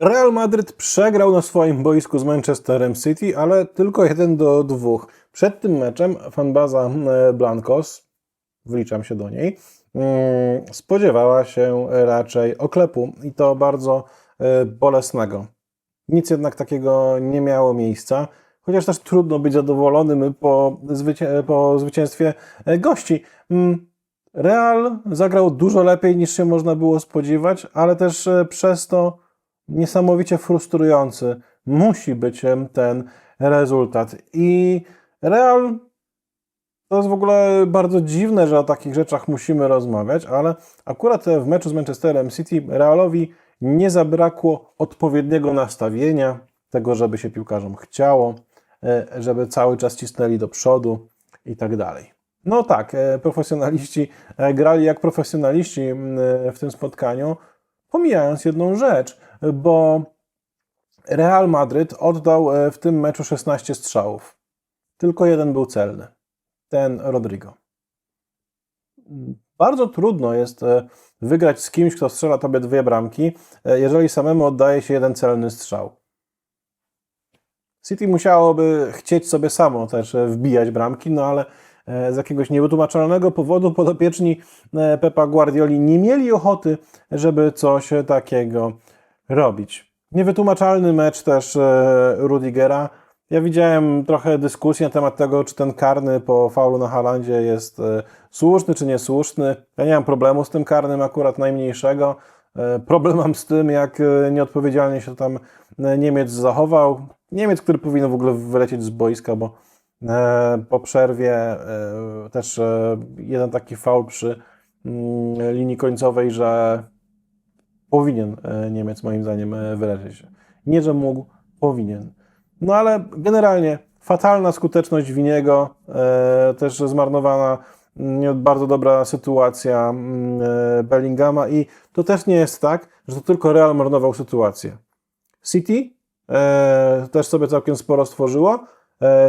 Real Madryt przegrał na swoim boisku z Manchesterem City, ale tylko 1 do 2. Przed tym meczem fanbaza e, Blancos, wliczam się do niej, mm, spodziewała się raczej oklepu i to bardzo e, bolesnego. Nic jednak takiego nie miało miejsca, chociaż też trudno być zadowolonym po, po zwycięstwie e, gości. Mm, Real zagrał dużo lepiej niż się można było spodziewać, ale też przez to niesamowicie frustrujący musi być ten rezultat. I Real to jest w ogóle bardzo dziwne, że o takich rzeczach musimy rozmawiać, ale akurat w meczu z Manchesterem City Realowi nie zabrakło odpowiedniego nastawienia, tego, żeby się piłkarzom chciało, e, żeby cały czas cisnęli do przodu i tak dalej. No tak, e, profesjonaliści e, grali jak profesjonaliści w tym spotkaniu, pomijając jedną rzecz, bo Real Madryt oddał e, w tym meczu 16 strzałów. Tylko jeden był celny. Ten Rodrigo. Bardzo trudno jest e, wygrać z kimś, kto strzela tobie dwie bramki, e, jeżeli samemu oddaje się jeden celny strzał. City musiałoby chcieć sobie samo też wbijać bramki, no ale z jakiegoś niewytłumaczalnego powodu podopieczni Pepa Guardioli nie mieli ochoty, żeby coś takiego robić. Niewytłumaczalny mecz też e, Rudigera. Ja widziałem trochę dyskusji na temat tego, czy ten karny po faulu na Halandzie jest e, słuszny czy niesłuszny. Ja nie mam problemu z tym karnym, akurat najmniejszego. E, Problem mam z tym, jak nieodpowiedzialnie się tam Niemiec zachował. Niemiec, który powinien w ogóle wylecieć z boiska, bo po przerwie też jeden taki faul przy mm, linii końcowej, że powinien e, Niemiec moim zdaniem e, wylecieć. Nie, że mógł, powinien. No ale generalnie fatalna skuteczność Winiego, e, też zmarnowana bardzo dobra sytuacja mm, Bellingama i to też nie jest tak, że to tylko Real marnował sytuację. City też sobie całkiem sporo stworzyło.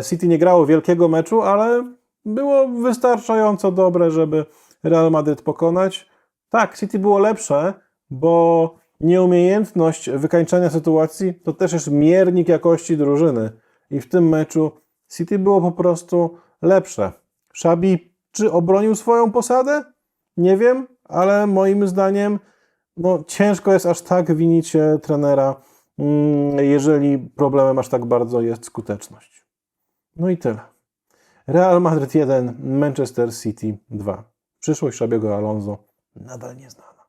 City nie grało wielkiego meczu, ale było wystarczająco dobre, żeby Real Madryt pokonać. Tak, City było lepsze, bo nieumiejętność wykańczania sytuacji to też jest miernik jakości drużyny. I w tym meczu City było po prostu lepsze. Szabi, czy obronił swoją posadę? Nie wiem, ale moim zdaniem no, ciężko jest aż tak winić e, trenera, mm, jeżeli problemem aż tak bardzo jest skuteczność. No i tyle. Real Madrid 1, Manchester City 2. Przyszłość Szabiego Alonso nadal nieznana.